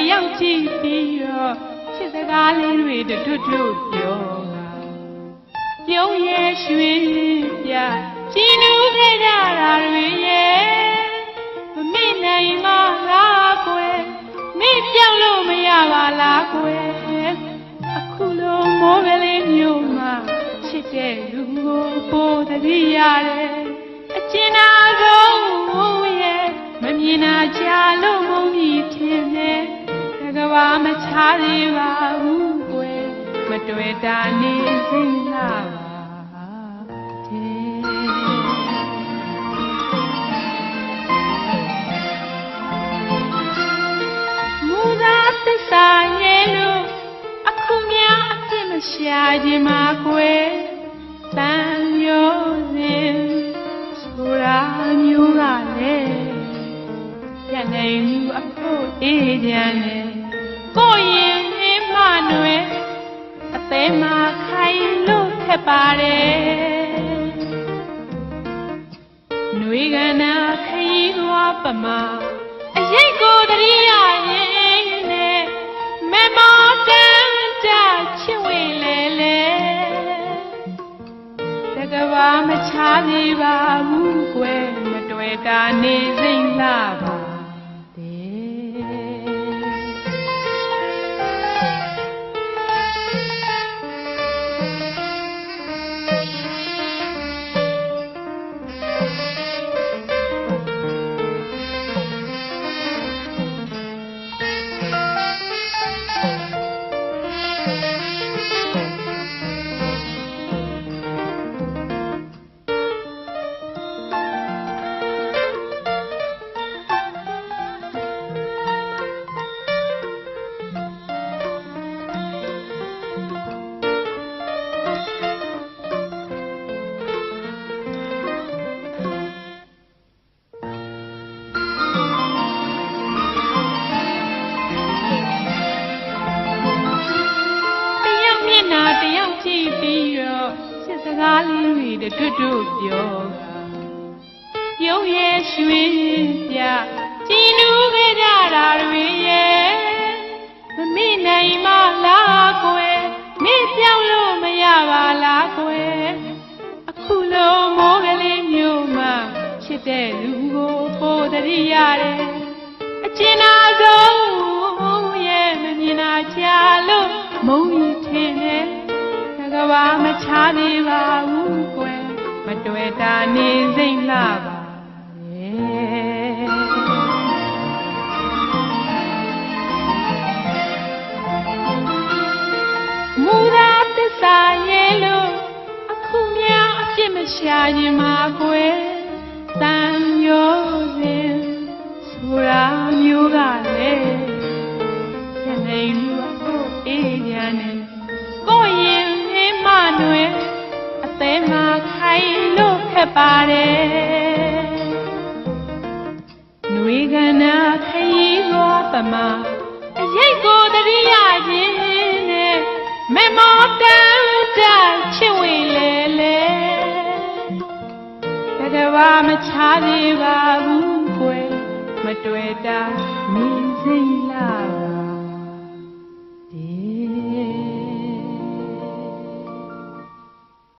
တယောက်ကြည့်ပြီးတော့ချစ်စကားလေးတွေတွတ်တွတ်ပြောတာပြုံးရဲ့ရွှင်ပြကြည်နူးခဲ့ကြတာတွေရဲ့မမေ့နိုင်မလားကွယ်မေ့ပြောင်းလို့မရပါလားကွယ်အခုလိုမိုးကလေးမျိုးမှာချစ်တဲ့လူကိုပို့တတိရတယ်အကျဉ်းနာဆုံးရဲ့မမြင်နာကြလို့မုန်းပြီးထင်တယ် တကဘာမချသေးပါဘူးကွယ်မတွေ့တာနေစိမ့်လာပါတဲ့မူသာသစ္စာရဲ့လို့အခုများအပြစ်မရှာခြင်းမှာကွယ်တန်မျိုးစဉ်ဆိုတာမျိုးကလည်းရနိုင်မှုအဖို့အေးကြံတယ် လို့ခက်ပါတယ်ຫນွေကနာခရီးသွားပမာအရေးကိုတရိယာရင်နဲ့မမတန်ကြချစ်ဝင်လေလေတကဘာမချသေးပါဘူးကွယ်မတွေ့တာနေစိ နှာတယောက်ကြည့်ပြီးတော့စစ်စကားလေးတွေတွတ်တွတ်ပြောတာပြုံးရဲ့ရွှင်ပြကြည်နူးခဲ့ကြတာတွေရဲ့မမိနိုင်မလားကွယ်မေ့ပြောင်းလို့မရပါလားကွယ်အခုလိုမိုးကလေးမျိုးမှချစ်တဲ့လူကိုပို့တရိရတယ်အကျဉ်းနာဆုံးရဲ့မမြင်နာချလို့မုံကြီးထင်တယ်တက ဘာမချသေးပါဘူးကွယ်မတွေ့တာနေစိမ့်လာပါရဲ့မူရာသစ္စာရဲ့လို့အခုများအပြစ်မရှာရင်မှာကွယ်တန်မျိုးစဉ်ဆိုတာမျိုးကလည်းရနေလူ က်ပါတယ်ຫນွေကနာခရီးရောပမာအရေးကိုတရိယာခြင်းနဲ့မမောတန်တချစ်ဝင်လေလေတကဘာမချသေးပါဘူးကွယ်မတွေ့တာမင်းစိမ့်လာ